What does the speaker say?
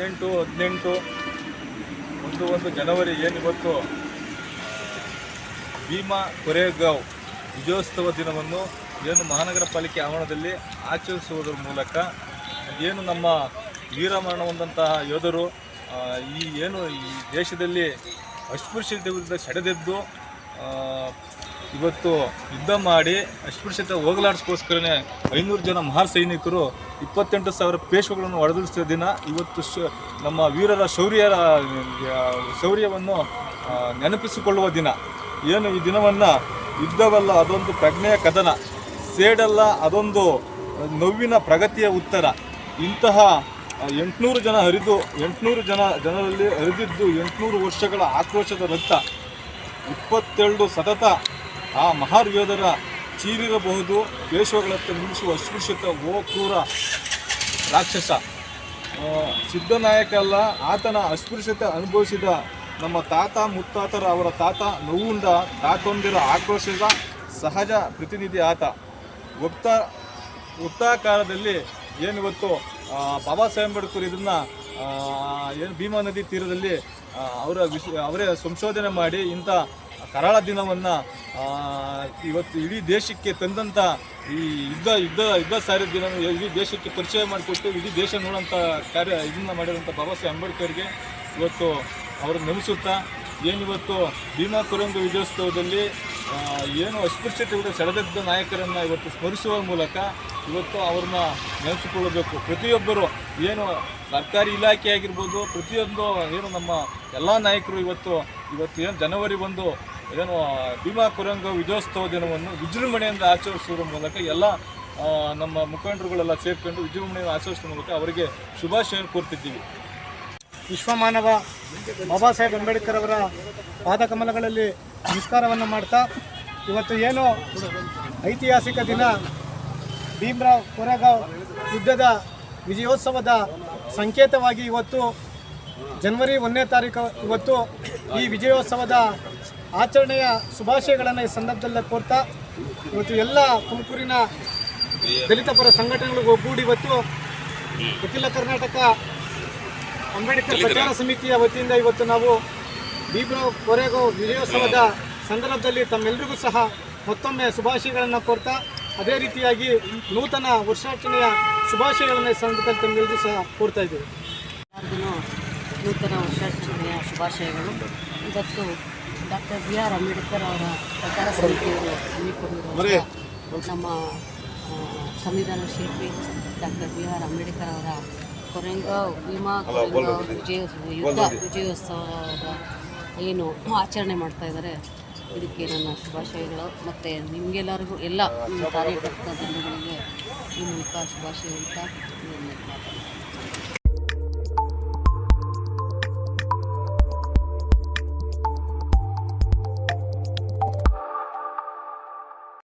ಹದಿನೆಂಟು ಹದಿನೆಂಟು, ಒಂದು ಒಂದು ಜನವರಿ ಏನು ಇವತ್ತು? ಭೀಮಾ ಕೊರೆಗಾಂವ್ ವಿಜಯೋತ್ಸವ ದಿನವನ್ನು ಏನು ಮಹಾನಗರ ಪಾಲಿಕೆ ಆವರಣದಲ್ಲಿ ಆಚರಿಸುವುದರ ಮೂಲಕ ಏನು ನಮ್ಮ ವೀರಮರಣ ಹೊಂದಂತಹ ಯೋಧರು ಈ ಏನು ಈ ದೇಶದಲ್ಲಿ ಅಸ್ಪೃಶ್ಯತೆ ವಿರುದ್ಧ ಸೆಡೆದೆದ್ದು ಇವತ್ತು ಯುದ್ಧ ಮಾಡಿ ಅಸ್ಪೃಶ್ಯತೆ ಹೋಗಲಾಡಿಸ್ಕೋಸ್ಕರನೇ ಐನೂರು ಜನ ಮಹಾ ಸೈನಿಕರು ಇಪ್ಪತ್ತೆಂಟು ಸಾವಿರ ಪೇಶ್ವಗಳನ್ನು ಹೊಡೆದುಡಿಸಿದ ದಿನ ಇವತ್ತು ಶ ನಮ್ಮ ವೀರರ ಶೌರ್ಯರ ಶೌರ್ಯವನ್ನು ನೆನಪಿಸಿಕೊಳ್ಳುವ ದಿನ. ಏನು ಈ ದಿನವನ್ನು? ಯುದ್ಧವಲ್ಲ ಅದೊಂದು ಪ್ರಜ್ಞೆಯ ಕದನ. ಸೇಡಲ್ಲ ಅದೊಂದು ನೋವಿನ ಪ್ರಗತಿಯ ಉತ್ತರ. ಇಂತಹ ಎಂಟುನೂರು ಜನ ಹರಿದು, ಎಂಟುನೂರು ಜನ ಜನರಲ್ಲಿ ಹರಿದಿದ್ದು ಎಂಟುನೂರು ವರ್ಷಗಳ ಆಕ್ರೋಶದ ರಕ್ತ. ಇಪ್ಪತ್ತೆರಡು ಸತತ ಆ ಮಹಾರ್ ಯೋಧರ ಚೀರಿರಬಹುದು ಪೇಶ್ವಗಳತ್ತ ಮುಗಿಸುವ ಅಸ್ಪೃಶ್ಯತ ಓ ಕ್ರೂರ ರಾಕ್ಷಸ ಸಿದ್ಧನಾಯಕ ಅಲ್ಲ, ಆತನ ಅಸ್ಪೃಶ್ಯತೆ ಅನುಭವಿಸಿದ ನಮ್ಮ ತಾತ ಮುತ್ತಾತರ ಅವರ ತಾತ ನೋವುಂಡ ತಾತೊಂದಿರ ಆಕ್ರೋಶದ ಸಹಜ ಪ್ರತಿನಿಧಿ ಆತ. ಒಪ್ತ, ಒಪ್ತಾಕಾರದಲ್ಲಿ ಏನಿವತ್ತು ಇವತ್ತು ಬಾಬಾ ಸಾಹೇಬ್ ಅಂಬೇಡ್ಕರ್ ಇದನ್ನು ಏನು ಭೀಮಾ ನದಿ ತೀರದಲ್ಲಿ ಅವರ ವಿಶ್ ಅವರೇ ಸಂಶೋಧನೆ ಮಾಡಿ ಇಂಥ ಕರಾಳ ದಿನವನ್ನು ಇವತ್ತು ಇಡೀ ದೇಶಕ್ಕೆ ತಂದಂತ ಈ ಯುದ್ಧ ಯುದ್ಧ ಯುದ್ಧ ಸಾರಿದ ದಿನ ಇಡೀ ದೇಶಕ್ಕೆ ಪರಿಚಯ ಮಾಡಿಕೊಟ್ಟು ಇಡೀ ದೇಶ ನೋಡೋಂಥ ಕಾರ್ಯ ಇದನ್ನು ಮಾಡಿರೋಂಥ ಬಾಬಾ ಸಾಹೇಬ್ ಅಂಬೇಡ್ಕರ್ಗೆ ಇವತ್ತು ಅವ್ರನ್ನ ನೆನೆಸುತ್ತಾ ಏನಿವತ್ತು ಭೀಮಾ ಕುರಂಗ ವಿಜಯೋತ್ಸವದಲ್ಲಿ ಏನು ಅಸ್ಪೃಶ್ಯತೆ ಕೂಡ ಸೆಳೆದಿದ್ದ ನಾಯಕರನ್ನು ಇವತ್ತು ಸ್ಮರಿಸುವ ಮೂಲಕ ಇವತ್ತು ಅವ್ರನ್ನ ನೆನೆಸಿಕೊಳ್ಳಬೇಕು. ಪ್ರತಿಯೊಬ್ಬರು ಏನು ಸರ್ಕಾರಿ ಇಲಾಖೆ ಆಗಿರ್ಬೋದು, ಪ್ರತಿಯೊಂದು ಏನು ನಮ್ಮ ಎಲ್ಲ ನಾಯಕರು ಇವತ್ತು ಇವತ್ತು ಏನು ಜನವರಿ ಒಂದು, ಏನು ಭೀಮಾ ಕುರಂಗ ವಿಜಯೋತ್ಸವ ದಿನವನ್ನು ವಿಜೃಂಭಣೆಯಿಂದ ಆಚರಿಸುವುದರ ಮೂಲಕ ಎಲ್ಲ ನಮ್ಮ ಮುಖಂಡರುಗಳೆಲ್ಲ ಸೇರಿಕೊಂಡು ವಿಜೃಂಭಣೆಯನ್ನು ಆಚರಿಸುವ ಮೂಲಕ ಅವರಿಗೆ ಶುಭಾಶಯ ಕೋರ್ತಿದ್ದೀವಿ. ವಿಶ್ವಮಾನವ ಬಾಬಾ ಸಾಹೇಬ್ ಅಂಬೇಡ್ಕರ್ ಅವರ ಪಾದಕಮಲಗಳಲ್ಲಿ ನಮಸ್ಕಾರವನ್ನು ಮಾಡ್ತಾ, ಇವತ್ತು ಏನು ಐತಿಹಾಸಿಕ ದಿನ, ಭೀಮ್ರಾವ್ ಕೊರಗಾವ್ ಯುದ್ಧದ ವಿಜಯೋತ್ಸವದ ಸಂಕೇತವಾಗಿ ಇವತ್ತು ಜನವರಿ ಒಂದನೇ ತಾರೀಕು, ಇವತ್ತು ಈ ವಿಜಯೋತ್ಸವದ ಆಚರಣೆಯ ಶುಭಾಶಯಗಳನ್ನು ಈ ಸಂದರ್ಭದಲ್ಲಿ ಕೋರ್ತಾ ಇವತ್ತು ಎಲ್ಲ ತುಮಕೂರಿನ ದಲಿತ ಪರ ಸಂಘಟನೆಗಳು ಒಗ್ಗೂಡಿ ಇವತ್ತು ಅಖಿಲ ಕರ್ನಾಟಕ ಅಂಬೇಡ್ಕರ್ ಪ್ರಚಾರ ಸಮಿತಿಯ ವತಿಯಿಂದ ಇವತ್ತು ನಾವು ಬೀಬ್ರೋ ಕೊರೆಗೋ ವಿಜಯೋತ್ಸವದ ಸಂದರ್ಭದಲ್ಲಿ ತಮ್ಮೆಲ್ಲರಿಗೂ ಸಹ ಮತ್ತೊಮ್ಮೆ ಶುಭಾಶಯಗಳನ್ನು ಕೋರ್ತಾ ಅದೇ ರೀತಿಯಾಗಿ ನೂತನ ವರ್ಷಾಚರಣೆಯ ಶುಭಾಶಯಗಳನ್ನು ಈ ಸಂದರ್ಭದಲ್ಲಿ ತಮ್ಮೆಲ್ಲರಿಗೂ ಸಹ ಕೋರ್ತಾ ಇದ್ದೀವಿ. ನೂತನ ವರ್ಷಾಚರಣೆಯ ಶುಭಾಶಯಗಳು. ಇವತ್ತು ಡಾಕ್ಟರ್ ಬಿ ಆರ್ ಅಂಬೇಡ್ಕರ್ ಅವರ ಪ್ರಚಾರ ಸಮಿತಿಯವರು ಹಮ್ಮಿಕೊಂಡಿರುವ ನಮ್ಮ ಸಂವಿಧಾನ ಶಿಲ್ಪಿ ಡಾಕ್ಟರ್ ಬಿ ಆರ್ ಅಂಬೇಡ್ಕರ್ ಅವರ ಕೊರೆಂಗಾವ್ ಭೀಮಾ ವಿಜಯೋತ್ಸವ ವಿಜಯ ಯುದ್ಧ ವಿಜಯೋತ್ಸವದ ಏನು ಆಚರಣೆ ಮಾಡ್ತಾ ಇದ್ದಾರೆ. ಇದಕ್ಕೆ ನನ್ನ ಶುಭಾಶಯಗಳು. ಮತ್ತು ನಿಮಗೆಲ್ಲರಿಗೂ ಎಲ್ಲ ಕಾರ್ಯಕರ್ತ ಬಂಧುಗಳಿಗೆ ಈ ಮೂಲಕ ಶುಭಾಶಯ ಅಂತ